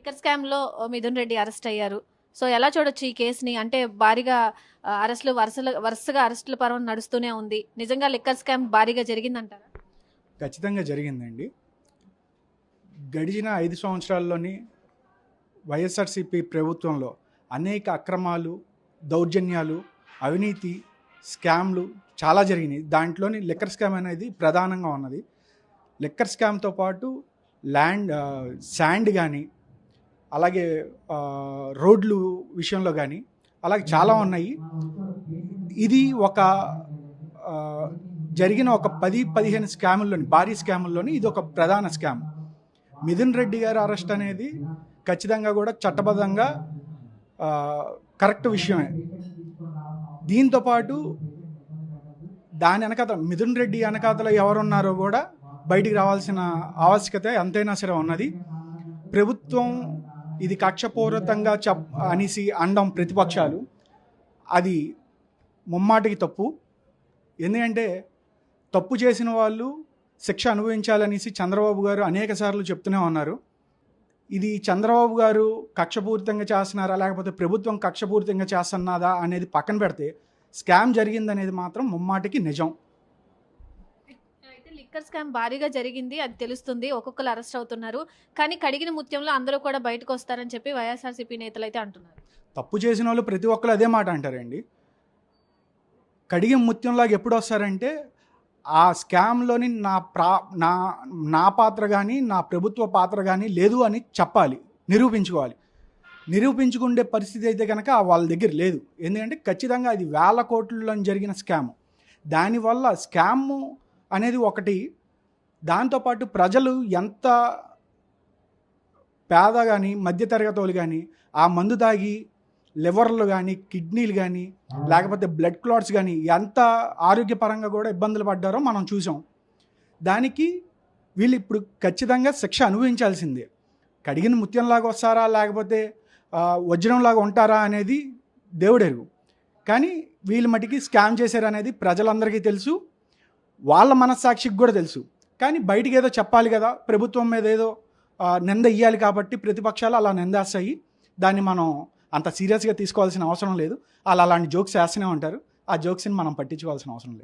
Liquor స్కామ్లో Mithun Reddy arrest అయ్యారు. So ఎలా చూడొచ్చు ఈ కేసుని? అంటే భారీగా అరెస్టులు వరుసలు వరుసగా అరెస్టుల పర్వం నడుస్తూనే ఉంది. నిజంగా లిక్కర్ స్కామ్ భారీగా జరిగిందంటారా? ఖచ్చితంగా జరిగిందండి. గడిచిన ఐదు సంవత్సరాల్లోని వైఎస్ఆర్సీపీ ప్రభుత్వంలో అనేక అక్రమాలు దౌర్జన్యాలు అవినీతి స్కామ్లు చాలా జరిగినాయి. దాంట్లోని లిక్కర్ స్కామ్ అనేది ప్రధానంగా ఉన్నది. లిక్కర్ స్కామ్తో పాటు ల్యాండ్ శాండ్ కానీ అలాగే రోడ్లు విషయంలో కానీ అలాగే చాలా ఉన్నాయి. ఇది ఒక జరిగిన ఒక పది పదిహేను స్కాముల్లోని భారీ స్కాముల్లోని ఇది ఒక ప్రధాన స్కామ్. మిథున్ రెడ్డి గారి అరెస్ట్ అనేది ఖచ్చితంగా కూడా చట్టబద్ధంగా కరెక్ట్ విషయమే. దీంతో పాటు దాని వెనకాతల మిథున్ రెడ్డి వెనకాతల ఎవరున్నారో కూడా బయటికి రావాల్సిన ఆవశ్యకత ఎంతైనా సరే ఉన్నది. ప్రభుత్వం ఇది కక్షపూరితంగా చెప్ అనేసి అండం ప్రతిపక్షాలు. అది ముమ్మాటికి తప్పు. ఎందుకంటే తప్పు చేసిన వాళ్ళు శిక్ష అనుభవించాలనేసి చంద్రబాబు గారు అనేక సార్లు చెప్తూనే ఉన్నారు. ఇది చంద్రబాబు గారు కక్షపూరితంగా చేస్తున్నారా లేకపోతే ప్రభుత్వం కక్షపూరితంగా చేస్తున్నదా అనేది పక్కన పెడితే స్కామ్ జరిగిందనేది మాత్రం ముమ్మాటికి నిజం. లిక్కర్ స్కామ్ భారీగా జరిగింది అది తెలుస్తుంది. ఒక్కొక్కరు అరెస్ట్ అవుతున్నారు. కానీ కడిగిన ముత్యంలో అందరూ కూడా బయటకు వస్తారని చెప్పి వైఎస్ఆర్సీపీ నేతలు అయితే అంటున్నారు. తప్పు చేసిన వాళ్ళు ప్రతి ఒక్కరు అదే మాట అంటారండి. కడిగిన ముత్యంలాగా ఎప్పుడు వస్తారంటే ఆ స్కామ్లోని నా ప్రా నా నా పాత్ర కానీ నా ప్రభుత్వ పాత్ర కానీ లేదు అని చెప్పాలి. నిరూపించుకోవాలి. నిరూపించుకుండే పరిస్థితి అయితే కనుక వాళ్ళ దగ్గర లేదు. ఎందుకంటే ఖచ్చితంగా అది వేల కోట్లలో జరిగిన స్కామ్. దానివల్ల స్కామ్ అనేది ఒకటి. దాంతోపాటు ప్రజలు ఎంత పేద కానీ మధ్యతరగతి వాళ్ళు కానీ ఆ మందు తాగి లివర్లు కానీ కిడ్నీలు కానీ లేకపోతే బ్లడ్ క్లాట్స్ కానీ ఎంత ఆరోగ్యపరంగా కూడా ఇబ్బందులు పడ్డారో మనం చూసాం. దానికి వీళ్ళు ఇప్పుడు ఖచ్చితంగా శిక్ష అనుభవించాల్సిందే. కడిగిన ముత్యంలాగా వస్తారా లేకపోతే వజ్రంలాగా ఉంటారా అనేది దేవుడెరుగు. కానీ వీళ్ళు మటుకి స్కామ్ చేశారనేది ప్రజలందరికీ తెలుసు. వాళ్ళ మనస్సాక్షికి కూడా తెలుసు. కానీ బయటికి ఏదో చెప్పాలి కదా ప్రభుత్వం మీద ఏదో నింద ఇయ్యాలి కాబట్టి ప్రతిపక్షాలు అలా నిందేస్తాయి. దాన్ని మనం అంత సీరియస్గా తీసుకోవాల్సిన అవసరం లేదు. వాళ్ళు అలాంటి జోక్స్ వేస్తూనే ఉంటారు. ఆ జోక్స్ని మనం పట్టించుకోవాల్సిన అవసరం లేదు.